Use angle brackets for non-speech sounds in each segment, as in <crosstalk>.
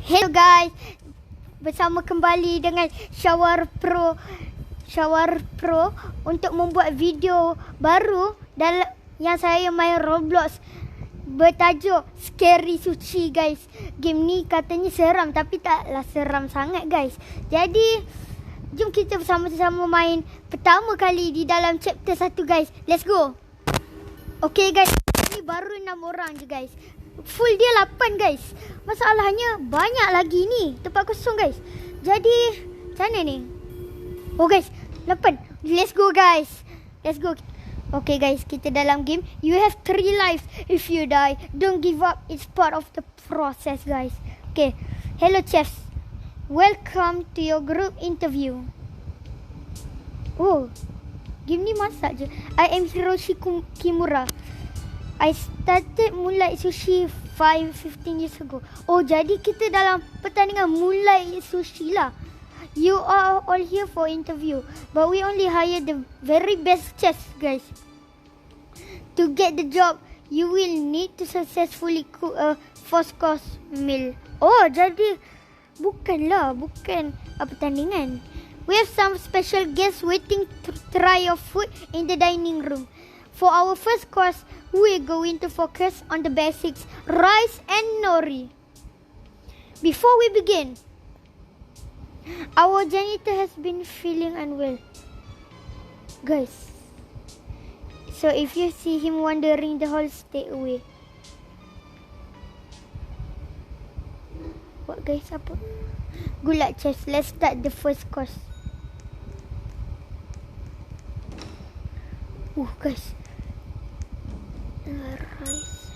Hello guys. Bersama kembali dengan Shawar Pro Shawar Pro untuk membuat video baru dalam yang saya main Roblox bertajuk Scary Sushi guys. Game ni katanya seram tapi taklah seram sangat guys. Jadi jom kita bersama-sama main pertama kali di dalam chapter 1 guys. Let's go. Okay guys, ni baru 6 orang je guys. Full dia 8 guys. Masalahnya banyak lagi ni tempat kosong guys. Jadi macam mana ni? Oh guys, 8. Let's go guys. Let's go. Okay guys, kita dalam game. You have 3 lives. If you die, don't give up. It's part of the process guys. Okay. Hello chefs. Welcome to your group interview. Oh, game ni masak je. I am Hiroshi Kimura. I started mulai sushi 5 15 years ago. Oh, jadi kita dalam pertandingan mulai sushi lah. You are all here for interview, but we only hire the very best chefs, guys. To get the job, you will need to successfully cook a first course meal. Oh, jadi bukanlah, bukan uh, pertandingan. We have some special guests waiting to try your food in the dining room. For our first course, we're going to focus on the basics, rice and nori. Before we begin, our janitor has been feeling unwell. Guys, so if you see him wandering the hall, stay away. What guys, apa? Good luck, chefs. Let's start the first course. Oh guys. Uh, rice.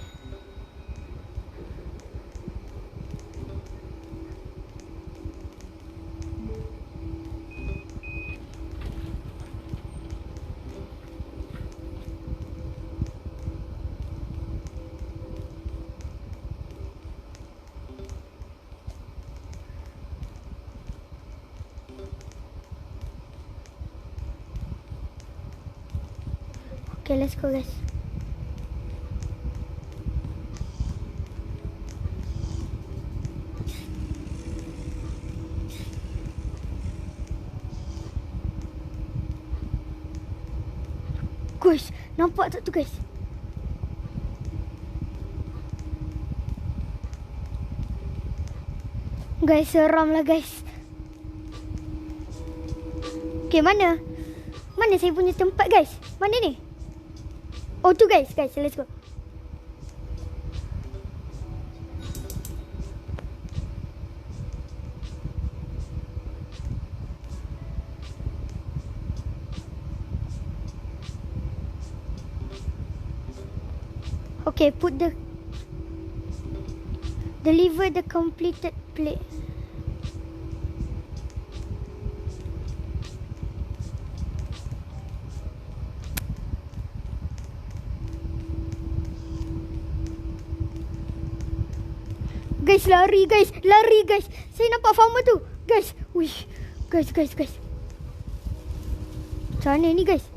Okay, let's go, nampak tak tu guys? Guys, seram lah guys. Okay, mana? Mana saya punya tempat guys? Mana ni? Oh tu guys, guys, let's go. Okay, put the deliver the completed plate. Guys, lari guys, lari guys. Saya nampak farmer tu. Guys, wish. Guys, guys, guys. Macam ni guys?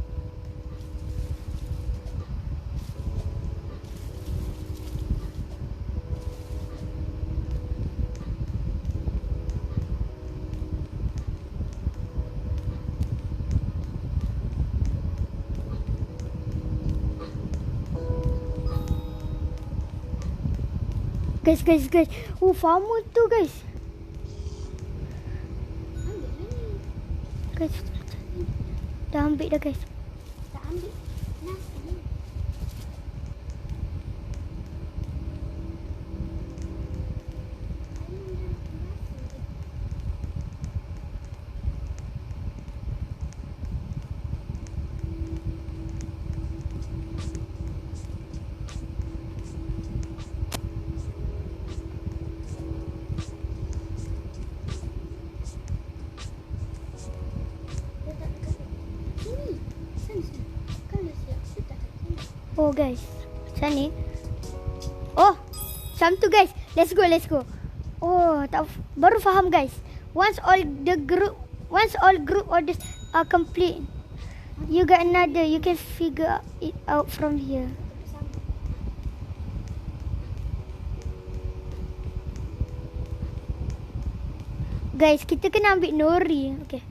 Guys, guys, guys. Oh, farmer tu, guys. Guys, dah ambil dah, guys. Guys. Macam ni. Oh, macam tu, guys. Let's go, let's go. Oh, tak baru faham, guys. Once all the group, once all group orders are complete, you got another. You can figure it out from here. Guys, kita kena ambil nori. Okay.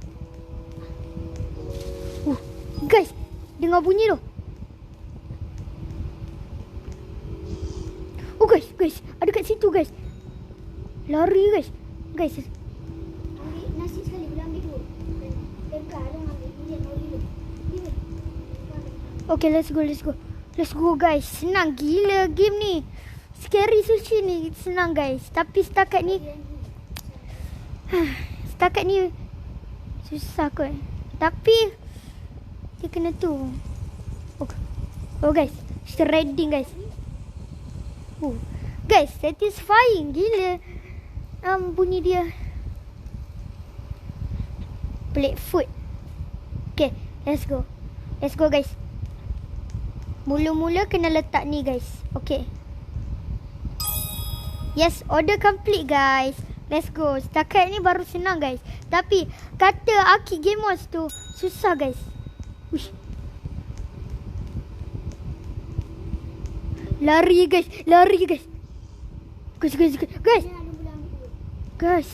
Uh, guys, dengar bunyi tu. Oh guys, ada kat situ guys. Lari guys. Guys, Ambil nasi sekali boleh ambil ada dulu. Okay, let's go, let's go. Let's go guys. Senang gila game ni. Scary sushi ni senang guys. Tapi setakat ni <sighs> setakat ni susah kot. Tapi dia kena tu. Oh, oh guys, shredding guys. Oh. Guys, satisfying gila. Um, bunyi dia. Plate food. Okay, let's go. Let's go guys. Mula-mula kena letak ni guys. Okay. Yes, order complete guys. Let's go. Setakat ni baru senang guys. Tapi kata Aki Gamers tu susah guys. Uish. Lari guys. Lari guys. Guys, guys, guys. Guys. Guys.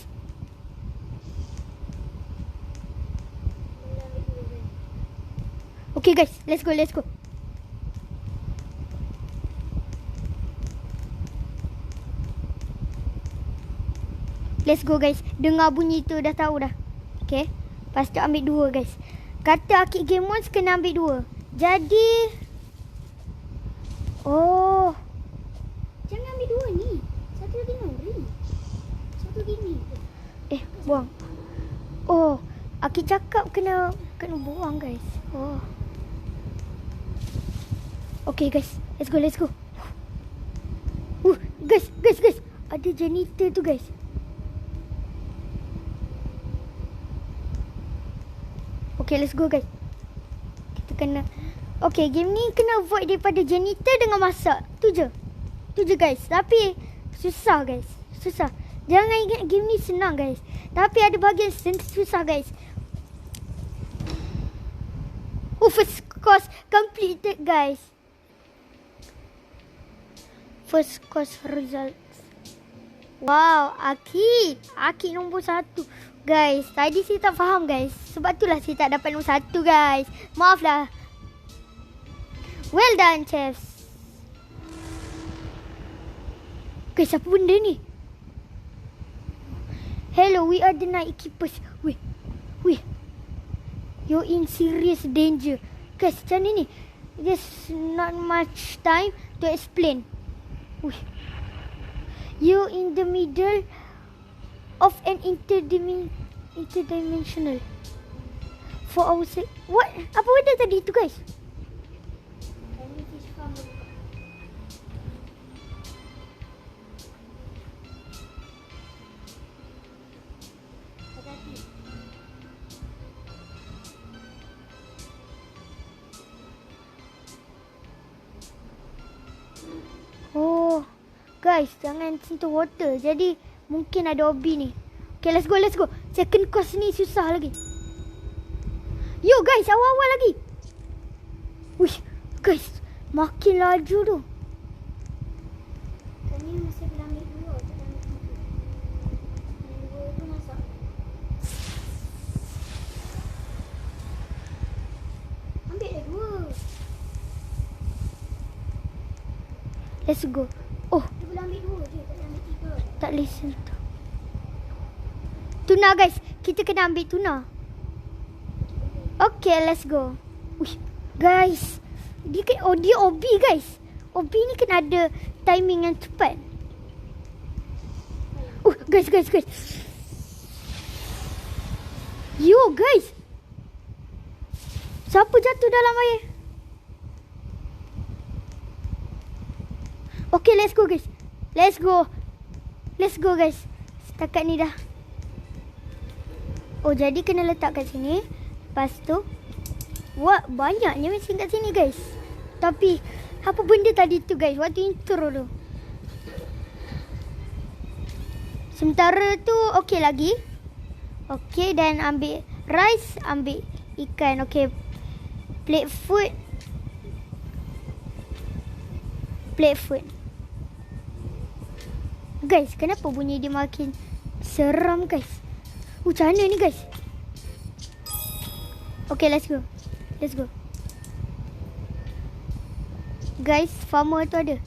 Okay guys. Let's go, let's go. Let's go guys. Dengar bunyi tu dah tahu dah. Okay. Lepas tu ambil dua guys. Kata Akik Game Ons kena ambil dua. Jadi. Oh. Jangan ambil dua ni. Satu lagi nori. Satu gini. Eh, buang. Oh. Akik cakap kena kena buang guys. Oh. Okay guys. Let's go, let's go. Uh, guys, guys, guys. Ada janitor tu guys. Okay, let's go guys. Kita kena... Okay, game ni kena avoid daripada janitor dengan masak. Tu je. Tu je guys. Tapi susah guys. Susah. Jangan ingat game ni senang guys. Tapi ada bahagian susah guys. Oh, first course completed guys. First course results. Wow, Aki. Aki nombor satu. Guys, tadi saya tak faham guys. Sebab itulah saya tak dapat nombor satu guys. Maaflah. Well done, chefs. Guys, apa benda ni? Hello, we are the night keepers. Weh, weh. You're in serious danger. Guys, macam ni. There's not much time to explain. Weh. You in the middle of an interdimen- interdimensional. For our sake. What? Apa benda tadi tu guys? Guys, jangan sentuh water. Jadi mungkin ada obi ni. Okay, let's go, let's go. Second course ni susah lagi. Yo guys, awal-awal lagi. Wih, guys. Makin laju tu. Kami masih boleh ambil dua. Tak boleh ambil tiga. Yang dua tu masak. Ambil dah dua. Let's go. Oh, Dia boleh ambil dua je. Tak boleh ambil tiga. Boleh sentuh. Tuna guys. Kita kena ambil tuna. Okay, let's go. Wih, guys. Dia kan, oh, dia OB guys. OB ni kena ada timing yang cepat. Uh, guys, guys, guys. Yo, guys. Siapa jatuh dalam air? Okay, let's go guys. Let's go. Let's go guys. Setakat ni dah. Oh, jadi kena letak kat sini. Lepas tu. Wah, banyaknya mesin kat sini guys. Tapi, apa benda tadi tu guys? Waktu intro tu. Sementara tu, okey lagi. Okey, dan ambil rice, ambil ikan. Okey. Plate food. Plate food. Guys, kenapa bunyi dia makin seram guys? Uh, macam mana ni guys? Okay, let's go. Let's go. Guys, farmer tu ada.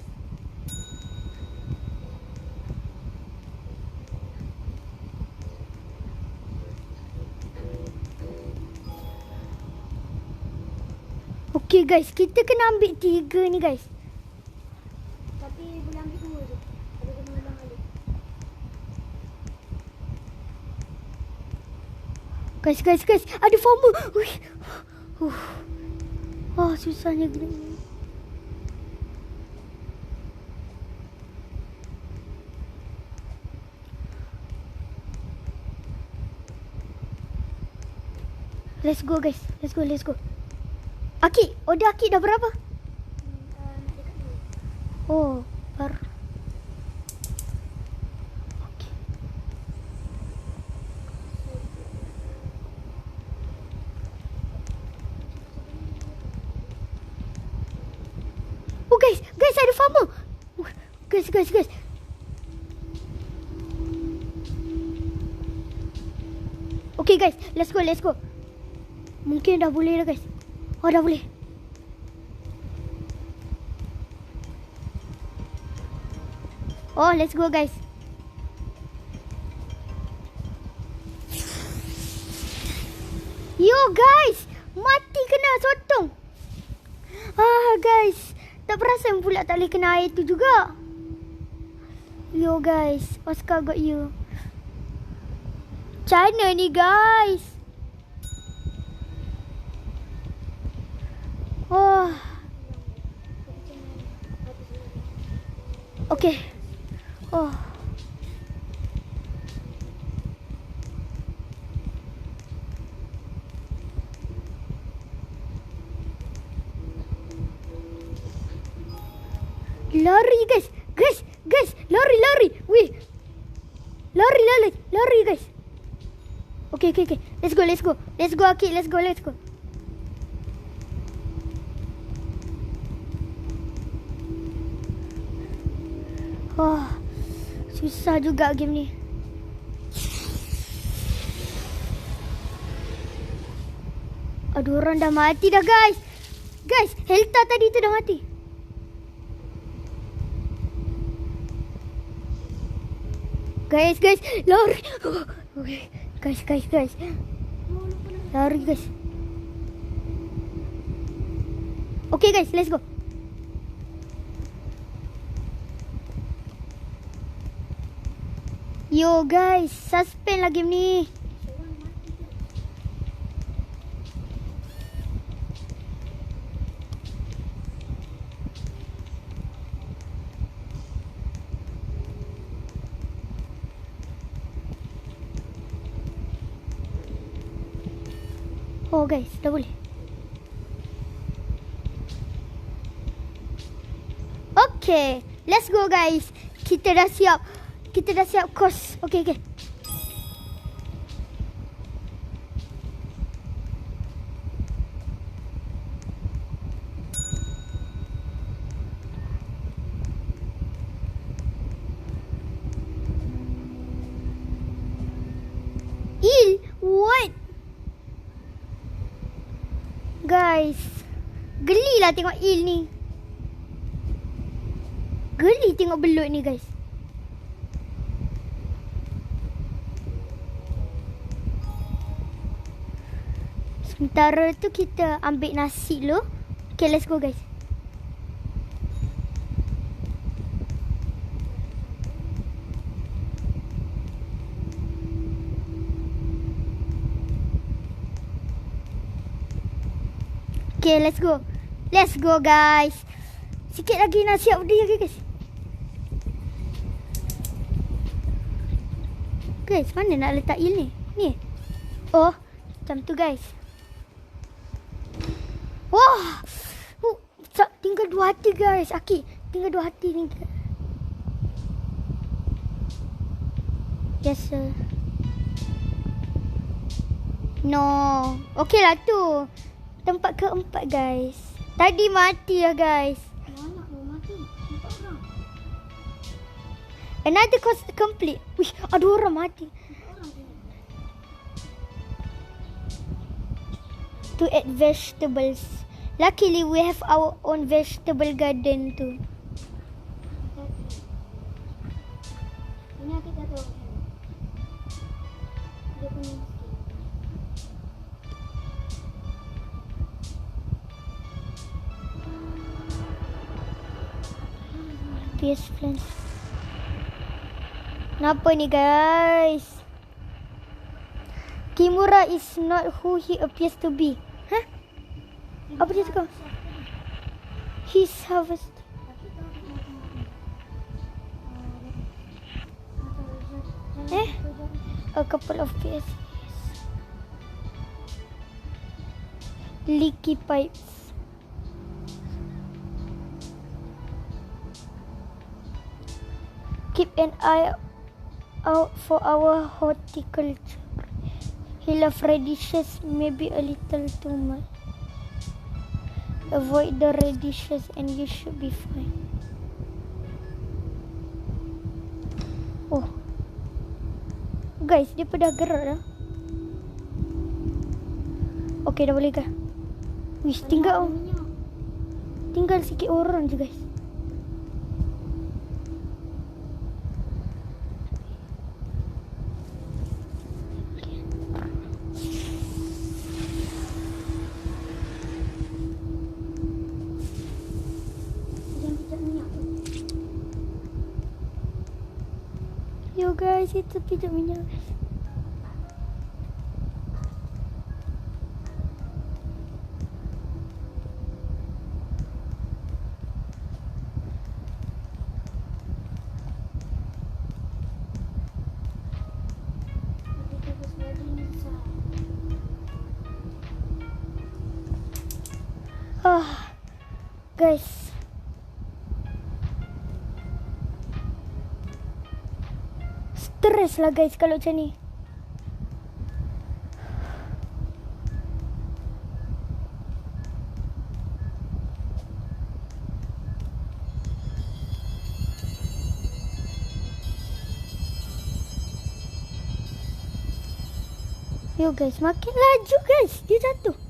Okay guys, kita kena ambil tiga ni guys. Tapi boleh ambil dua je. Ada kena ulang balik. Guys, guys, guys. Ada farmer. Ui. Uh. Oh, susahnya gini. Let's go guys. Let's go, let's go. Aki, order Aki dah berapa? Hmm, uh, nak dekat dua. Oh, baru. Okay. Oh guys, guys ada farmer. Uh, Guys, guys. Okay guys, let's go, let's go. Mungkin dah boleh dah guys. Oh dah boleh. Oh, let's go guys. Yo guys, mati kena sotong. Ah guys, tak perasan pula tak boleh kena air tu juga. Yo guys, Oscar got you. Mana ni guys? Oh, okay. Oh. Lari guys. Guys, guys, lari lari. Wih. Lari lari, lari guys. Okay, okay, okay. Let's go, let's go. Let's go Aki, let's go, let's go. Oh, susah juga game ni. Aduh, orang dah mati dah guys. Guys, Helta tadi tu dah mati. Guys, guys, lari. Okay. Guys, guys, guys. Lari guys. Okay guys, let's go. Yo guys, suspend lah game ni. Oh guys, dah boleh. Okay, let's go guys. Kita dah siap. Kita dah siap course. Okay, okay. Il, what? Guys, gelilah tengok il ni. Geli tengok belut ni guys. Sementara tu kita ambil nasi dulu. Okay, let's go guys. Okay, let's go. Let's go guys. Sikit lagi nak siap dia guys. Guys, mana nak letak il ni? Oh, macam tu guys. Wah. Oh, tak, tinggal dua hati guys. Aki, tinggal dua hati ni. Yes, sir. No. Okay lah tu. Tempat keempat guys. Tadi mati ya guys. Mana mati? Empat orang. Another quest complete. Wih, ada orang mati. To add vegetables. Luckily we have our own vegetable garden too. Plans. Kenapa guys? Kimura is not who he appears to be. Hah? Apa dia cakap? He's harvest. Eh? A couple of PS. Leaky pipes. Keep an eye out for our horticulture. He love radishes maybe a little too much. Avoid the radishes and you should be fine. Oh. Guys, dia dah gerak dah. Okay, dah boleh ke? Wish, tinggal tinggal sikit orang je guys. Jangan pijak minyak tu. Yo minyak. Tapi ni sah. Ah, guys. Stres lah guys kalau macam ni. Yo guys, makin laju guys. Dia jatuh.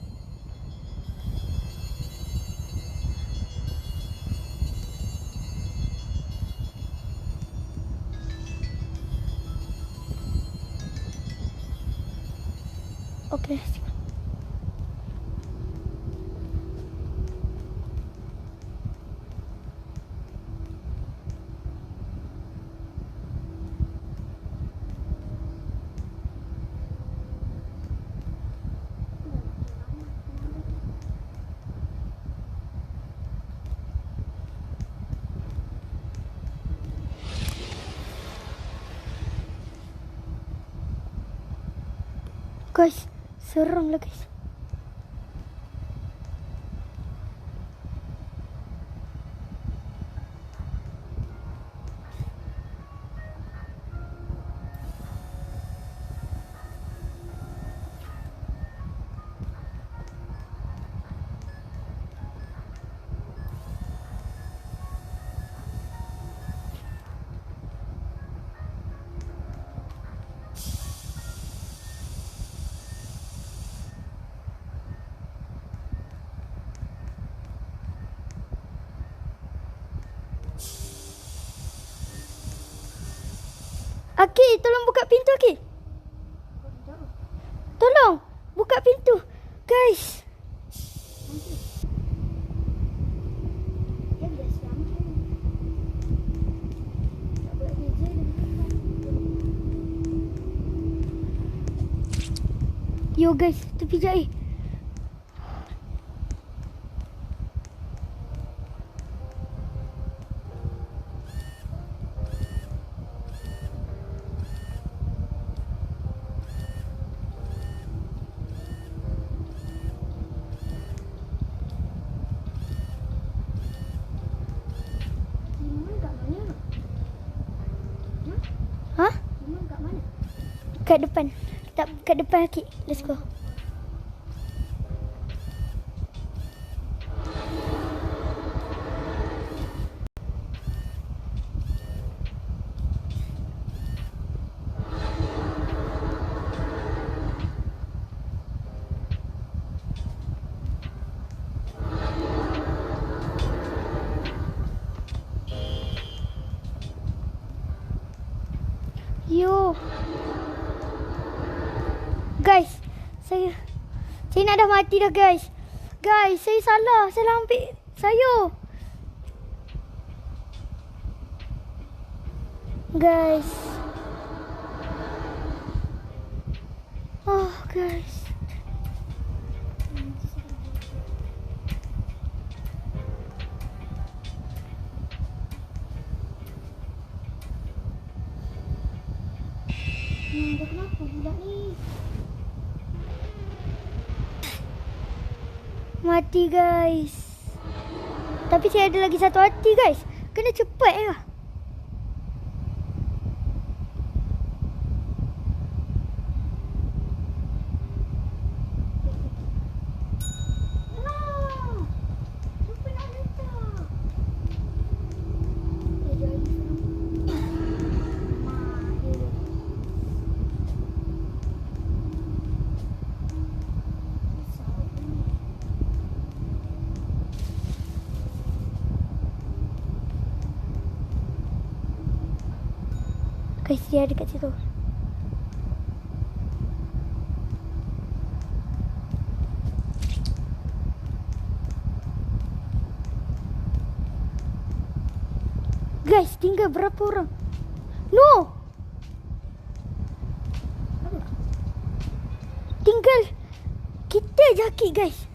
Okay. Guys, seram lah guys. Aki, tolong buka pintu apa? Tolong, buka pintu. Guys. Yo guys, tepi jap eh. Kat depan. Tak kat depan Aki. Let's go. Yo. Guys, saya saya mati dah guys. Guys, saya salah. Salah ambil saya. Guys. Oh, guys. Hmm, kenapa budak ni? Mati guys. Tapi saya ada lagi satu hati guys. Kena cepat ya. Ah! Lupa nak letak. Eh, jadi sekarang. Mahir. Susah ni. Guys, dia ada kat situ. Guys, tinggal berapa orang? No! Tinggal kita je Akik guys.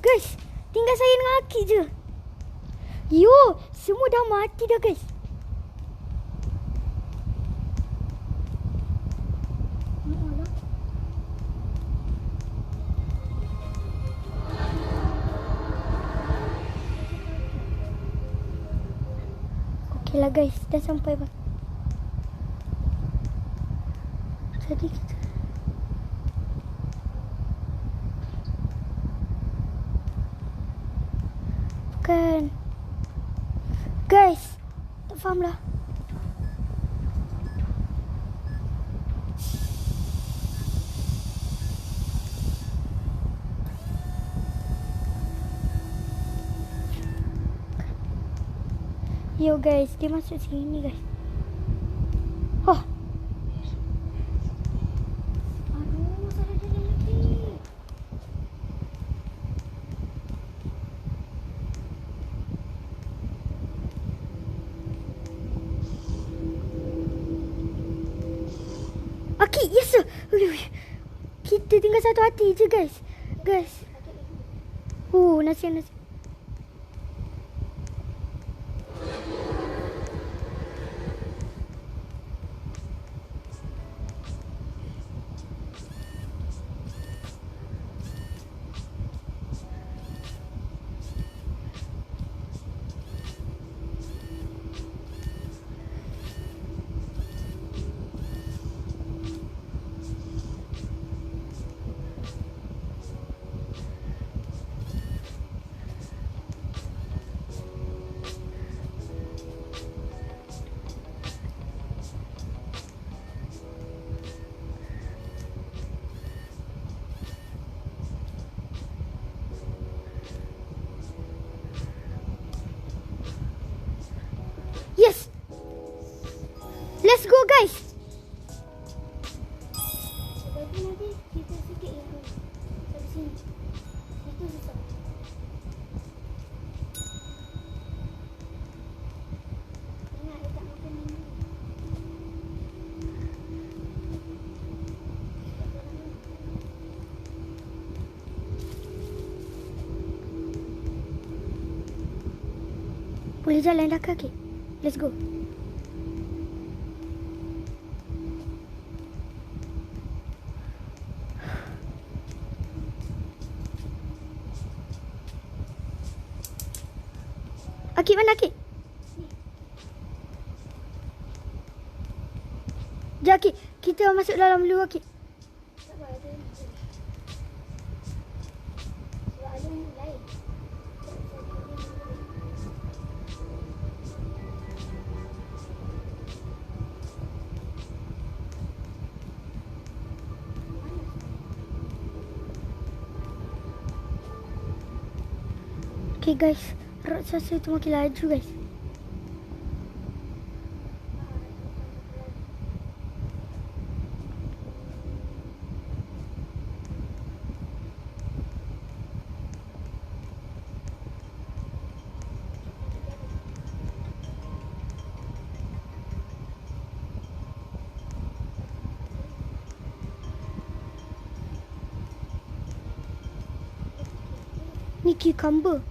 Guys, tinggal saya dengan Akik je. Yo, semua dah mati dah guys. Lah guys, dah sampai bang. Jadi kita Bukan Guys Tak faham lah Yo guys, dia masuk sini guys. Oh, lagi. Aki, yes sir. Ui. Kita tinggal satu hati je guys. Guys. Oh, nasi nasi. Boleh jalan dah kaki. Let's go. Akik mana Akik? Akik, kita masuk dalam dulu Akik. Okay guys, raksasa tu makin laju guys. Cucumber.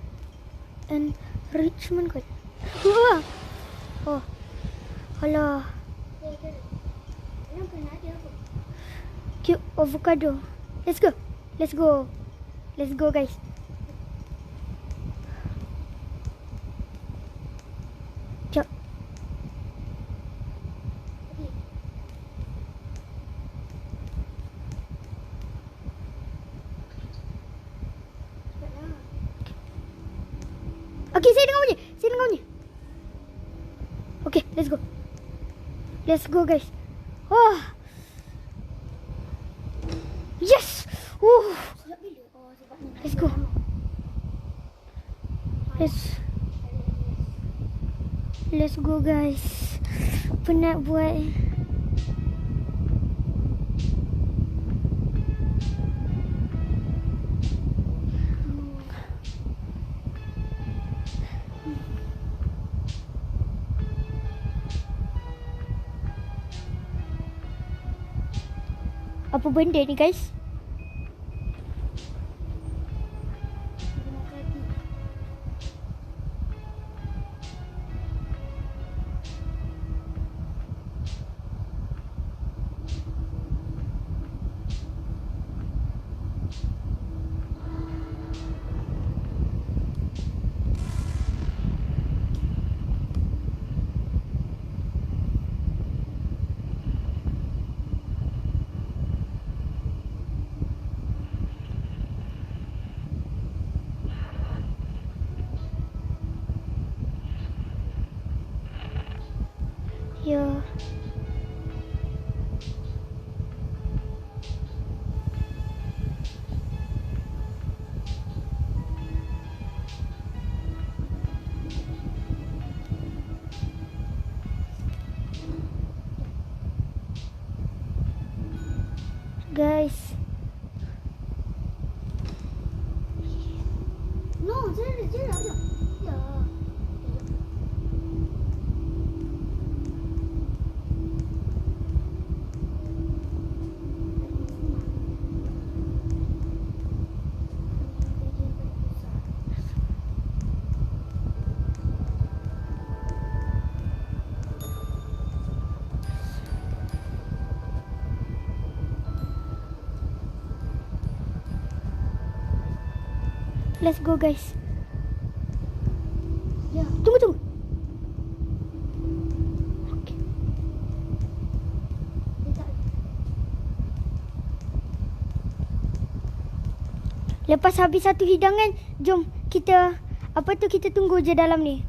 And Richmond kot. Wah. Oh. Alah. Eh, kan. Kenapa nak ada apa? Cute avocado. Let's go. Let's go. Let's go guys. Okay, let's go. Let's go guys. Oh. Yes. Uh. Oh, ni. Let's go. Let's Let's go guys. Penat buat. Apa benda ni guys? Let's go guys. Ya. Tunggu tunggu. Lepas habis satu hidangan, jom kita apa tu kita tunggu je dalam ni.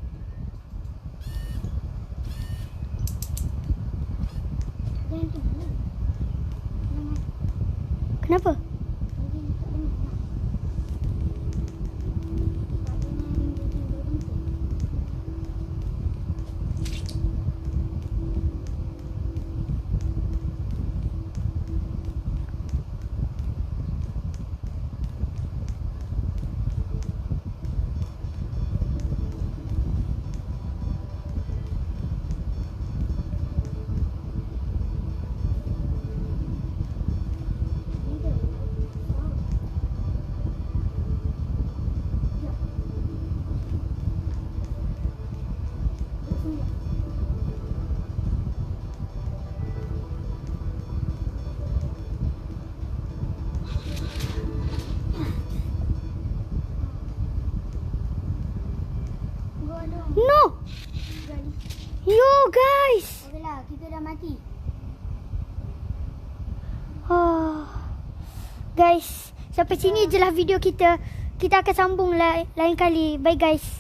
Dah mati. Oh. Guys, sampai sini je lah video kita. Kita akan sambung la- lain kali. Bye guys.